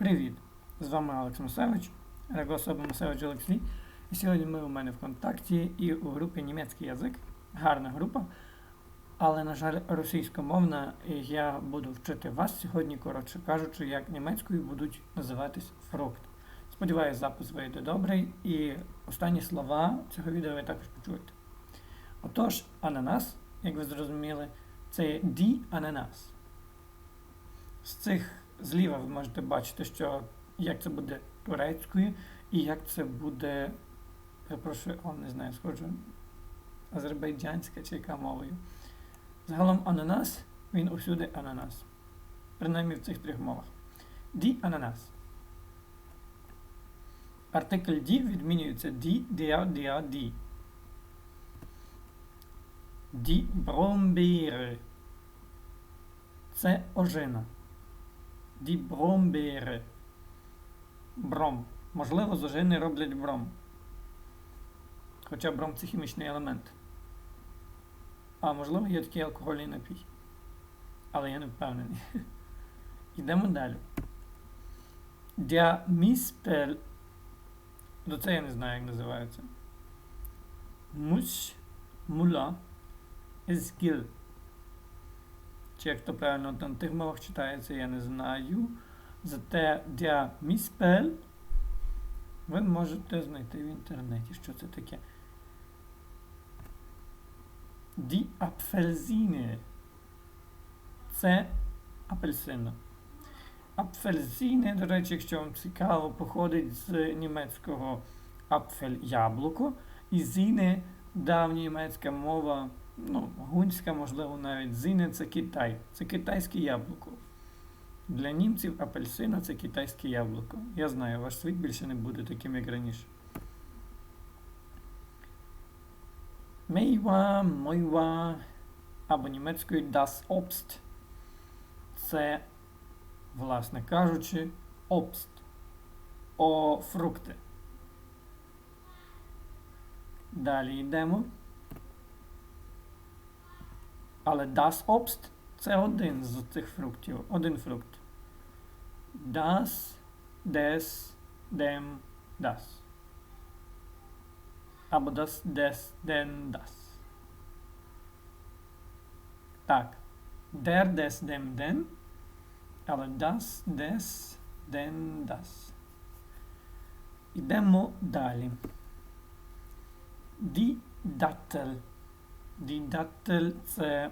Привіт! З вами Алекс Мусевич, Регособа Мусевич Олексій. І сьогодні ми у мене в контакті і у групі німецький язик. Гарна група. Але, на жаль, російськомовна, і я буду вчити вас сьогодні, коротше кажучи, як німецькою будуть називатись фрукти. Сподіваюсь, запис вийде добрий, і останні слова цього відео ви також почуєте. Отож, ананас, як ви зрозуміли, це ді ананас. З цих зліва ви можете бачити, що як це буде турецькою і як це буде, перепрошую, о, не знаю, схоже, азербайджанська чи яка мовою. Загалом ананас, він усюди ананас. Принаймні в цих трьох мовах. Ді ананас. Артикль ді відмінюється ді, діа, діа, ді. Ді бромбіри. Це ожина. Ді бромбіри. Бром. Можливо, з ожини роблять бром. Хоча бром це хімічний елемент. А можливо, є такий алкогольний напій. Але я не впевнений. Йдемо далі. Mispel. До це я не знаю, як називається. Муш, мула, езгіл. Чи як то правильно на тих мовах читається, я не знаю. Зате der Mispel ви можете знайти в інтернеті, що це таке. Die Apfelsine. Це апельсина. Апфельзіни, до речі, якщо вам цікаво, походить з німецького апфель яблуко. І зіне давня німецька мова, ну, гунська, можливо, навіть зіне це Китай. Це китайське яблуко. Для німців апельсина це китайське яблуко. Я знаю, ваш світ більше не буде таким, як раніше. Мейва, мойва, або німецькою das Obst. Це, власне кажучи, обст. О фрукти. Далі йдемо. Але das Obst це один з цих фруктів. Один фрукт. Das, des, dem, das. Або das, des, den, das. Так. Der, des, dem, den. Але das, des, den, das. Ідемо далі. Die Dattel. Die Dattel це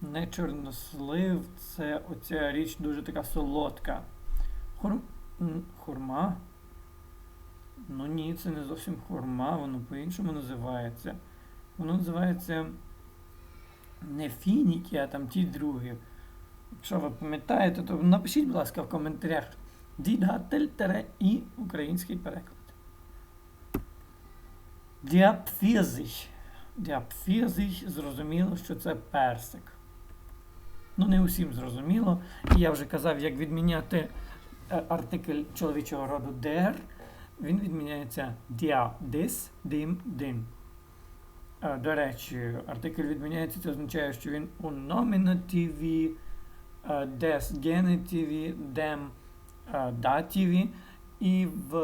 не чорнослив, це оця річ дуже така солодка. Хур... Хурма. Ну ні, це не зовсім хурма, воно по-іншому називається. Воно називається не фініки, а там ті другі. Якщо ви пам'ятаєте, то напишіть, будь ласка, в коментарях дідгатель і український переклад. Діапфізich. Діапфізich, зрозуміло, що це персик. Ну, не усім зрозуміло. І я вже казав, як відміняти артикль чоловічого роду der. Він відміняється dia, dis, dim, din. До речі, артикль відміняється, це означає, що він у номінативі, des генетиві, dem дативі і в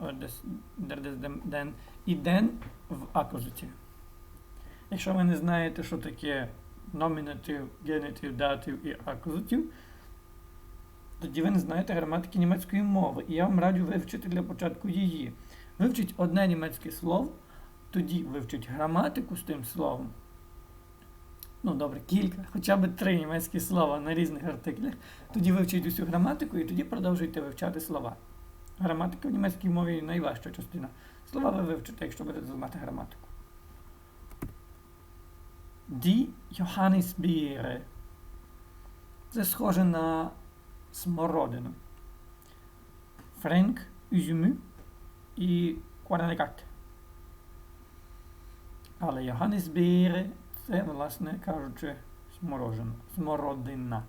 des, і den в акузативі. Якщо ви не знаєте, що таке номінатив, генетив, датив і акузатив, тоді ви не знаєте граматики німецької мови. І я вам раджу вивчити для початку її. Вивчіть одне німецьке слово, тоді вивчіть граматику з тим словом. Ну, добре, кілька, хоча б три німецькі слова на різних артиклях. Тоді вивчіть усю граматику і тоді продовжуйте вивчати слова. Граматика в німецькій мові найважча частина. Слова ви вивчите, якщо будете знати граматику. Die Johannisbeere. Це схоже на смородину. Френк, üzümü і квадрикат. Але Йоганнесбіри це, власне кажучи, сморожина. смородина.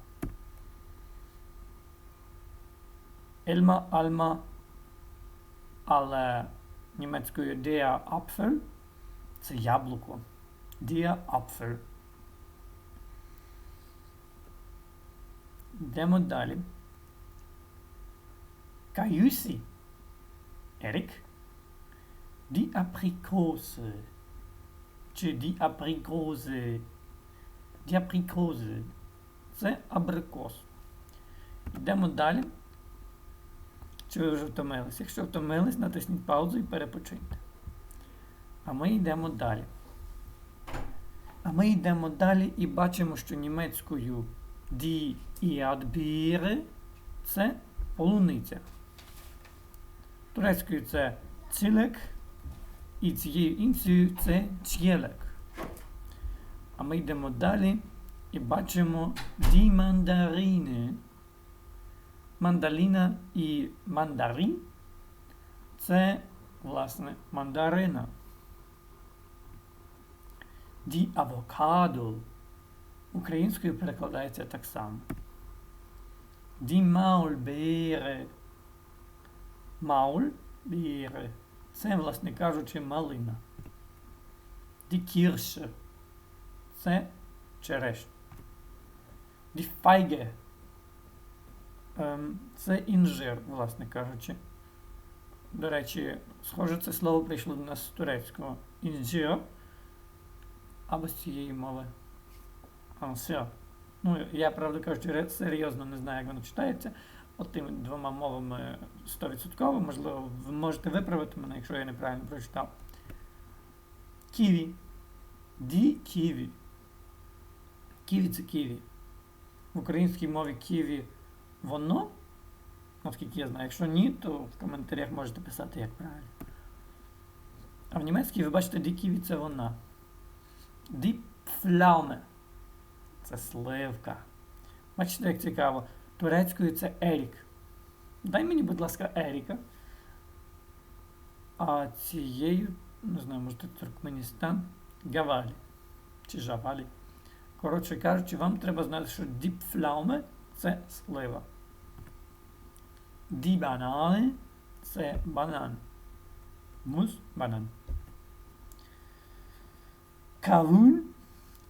Ельма, альма, але німецькою der Apfel це яблуко. Der Apfel. Йдемо далі. Каюсі. Ерік. Die Aprikose. Чи die Aprikose. Die Aprikose. Це абрикос. Йдемо далі. Чи ви вже втомились? Якщо втомились, натисніть паузу і перепочиньте. А ми йдемо далі. А ми йдемо далі і бачимо, що німецькою die Erdbeere – це полуниця. Турецькою це цілек, і цією іншою це чєлек. А ми йдемо далі і бачимо die Mandarine. Мандаліна і мандарин це, власне, мандарина. Die авокадо українською перекладається так само. Die Maulbeere. Maulbeere. Це, власне кажучи, малина. Die Kirsche. Це черешня. Die Feige. Ем, Це інжир, власне кажучи. До речі, схоже, це слово прийшло до нас з турецького. Інжир. Або з цієї мови. Ансер. Ну, я, правда кажучи, серйозно не знаю, як воно читається. От тими двома мовами 100%. Можливо, ви можете виправити мене, якщо я неправильно прочитав. Ківі. Ді ківі. Ківі це ківі. В українській мові ківі воно. Наскільки я знаю. Якщо ні, то в коментарях можете писати, як правильно. А в німецькій ви бачите, ді ківі це вона. Ді пфляуме. Це сливка. Бачите, як цікаво. Турецькою це Ерік. Дай мені, будь ласка, Еріка. А цією, не знаю, може Туркменістан, Гавалі. Чи Жавалі. Коротше кажучи, вам треба знати, що діпфлауме це слива. Ді банани це банан. Мус банан. Кавун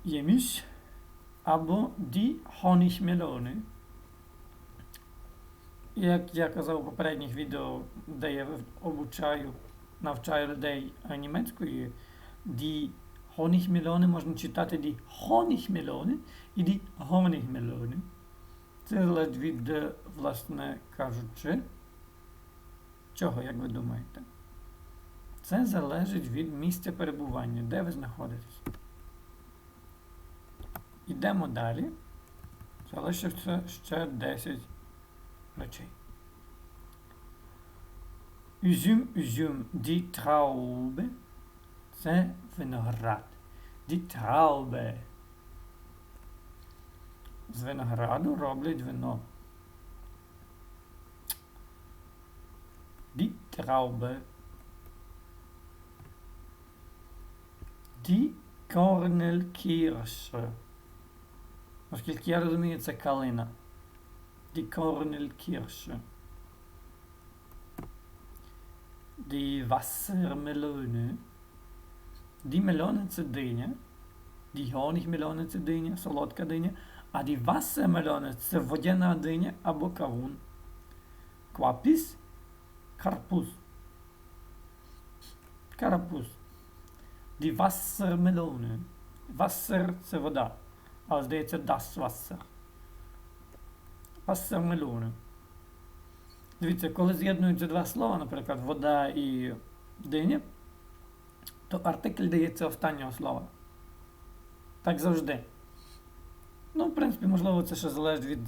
єміш або ді хонішмелони. Як я казав у попередніх відео, де я обучаю, навчаю людей німецької, ді Honigmelone можна читати ді Honigmelone і ді Honigmelone. Це залежить від, власне кажучи, чого, як ви думаєте? Це залежить від місця перебування, де ви знаходитесь. Йдемо далі. Залишився ще 10 речей. Üzüm, üzüm, die Traube. Це виноград. Die Traube. З винограду роблять вино. Die Traube. Die Kornelkirsche. Оскільки я розумію, це калина. Die Kornelkirsche. Die Wassermelone. Die мелони це диня. Die Honigmelone це диня, солодка диня. А die Wassermelone це водяна диня або кавун. Квапіс карпуз. Карапуз. Die Wassermelone. Wasser це вода. Але здається, das Wasser. Wassermelone. Дивіться, коли з'єднуються два слова, наприклад, вода і диня, то артикль дається останнього слова. Так завжди. Ну, в принципі, можливо, це ще залежить від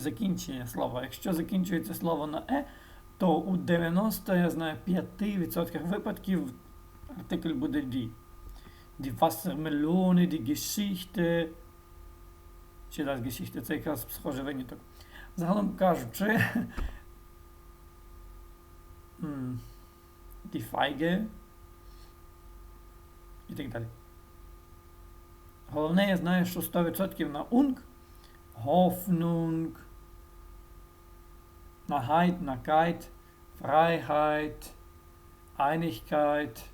закінчення слова. Якщо закінчується слово на е, то у 90, я знаю, 5% випадків артикль буде die. Die Wassermelone, die Geschichte. Чи das Geschichte, це якраз схоже виняток. Загалом кажучи, die Feige і так далі. Головне, я знаю, що 100% на унг, Hoffnung, на Heit, на Freiheit, Einigkeit,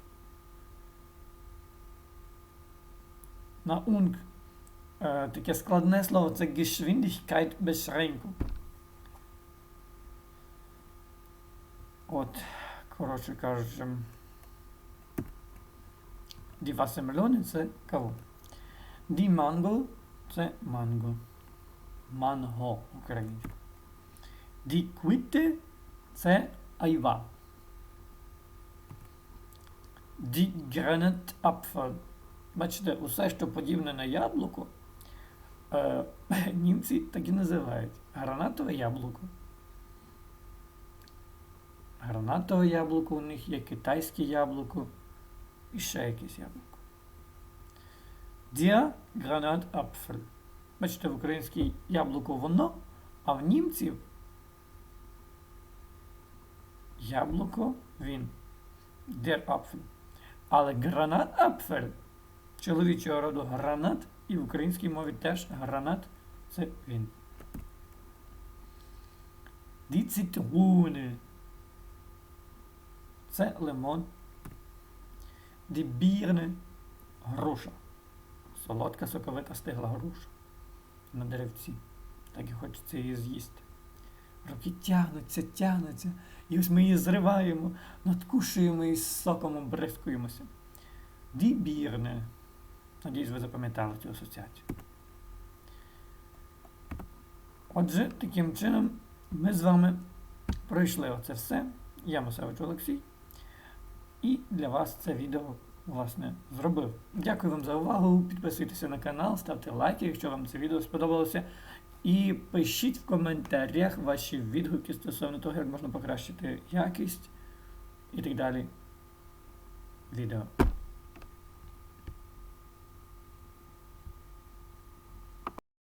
на е, таке складне слово це Geschwindigkeit Beschränkung. От, коротше кажучи, Wassermelone це кавун. Die Mango це манго. Манго українською. Die Quitte це айва. Die Granatapfel. Бачите, усе, що подібне на яблуко, е, німці так і називають. Гранатове яблуко. Гранатове яблуко у них є китайське яблуко і ще якесь яблуко. Der Granatapfel. Бачите, в українській яблуко воно, а в німців яблуко він. Der Apfel. Але гранат-апфель чоловічого роду гранат, і в українській мові теж гранат це він. Die Zitrone. Це лимон. Die Birne – груша. Солодка соковита стигла груша. На деревці. Так і хочеться її з'їсти. Руки тягнуться, тягнуться. І ось ми її зриваємо, надкушуємо і з соком обрискуємося. Birne. Надіюсь, ви запам'ятали цю асоціацію. Отже, таким чином ми з вами пройшли оце все. Я Масевич Олексій. І для вас це відео, власне, зробив. Дякую вам за увагу. Підписуйтеся на канал, ставте лайки, якщо вам це відео сподобалося. І пишіть в коментарях ваші відгуки стосовно того, як можна покращити якість і так далі відео.